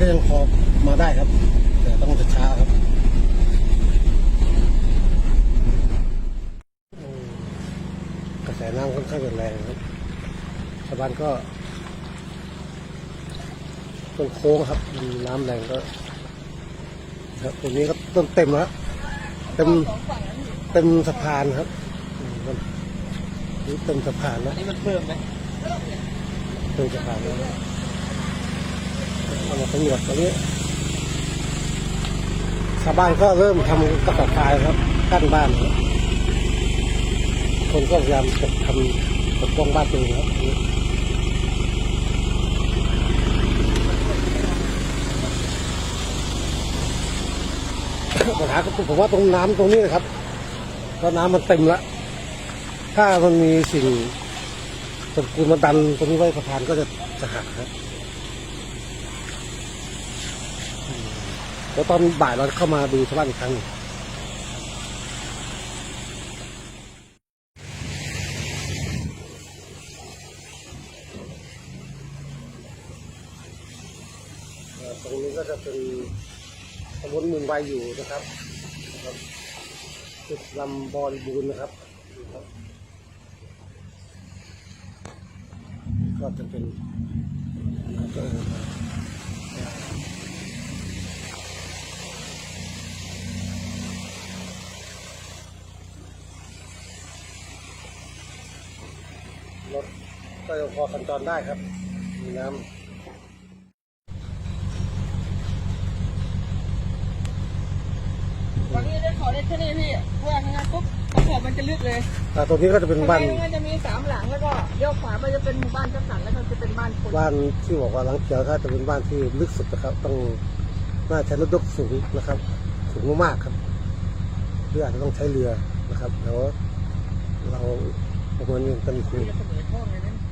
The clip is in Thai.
ก็ยังพอมาได้ครับ แต่ต้องช้าๆครับอืมกระแสน้ำค่อนข้างจะแรงครับชาวบ้านก็ต้นโค้งครับมีน้ำแรงก็ครับตรงนี้ก็ต้นเต็มแล้วเต็มเต็มสะพานครับอืมครับนี่เต็มสะพานแล้วอันนี้มันเพิ่มไหมเต็มสะพานแล้ว เอามาสำรวจตอนนี้ชาวบ้านก็เริ่มทำกระสอบทรายครับกั้นบ้านครับคนก็พยายามจะทำปกป้องบ้านตัวเองครับปัญหาก็คือผมว่าตรงน้ำตรงนี้นะครับเพราะน้ำมันเต็มล้วถ้ามันมีสิ่งตะกูลมาดันตรงนี้ไว้สะพานก็จะจะหักครับอืม แล้วตอนบ่ายเราเข้ามาดูชาวบ้านอีกครั้งหนึ่งเอ่อตรงนี้ก็จะเป็นตำบลเมืองใบอยู่นะครับจุดลำบอลบูนนะครับนะครับก็จะเป็น รถก็ยังพอสัญจรได้ครับมีน้วันนี้ได้ขอได้แค่นี้พี่เพราะว่าทางานปุ๊บพอขอบมันจะลึกเลยำอ่าตรงนี้ก็จะเป็นบ้านข้งใมันจะมีสามหลังแล้วก็เลี้ยวขวาไปจะเป็นหมู่บ้านจัดสรรแล้วก็จะเป็นบ้านคนบ้านที่บอกว่าหลังเขียวถ้าจะเป็นบ้านที่ลึกสุดนะครับ ต้องน่าใช้รถยกสูงนะครับสูงมากๆครับหรืออาจจะต้องใช้เรือนะครับเดี๋ยวเรา 不管你怎么说。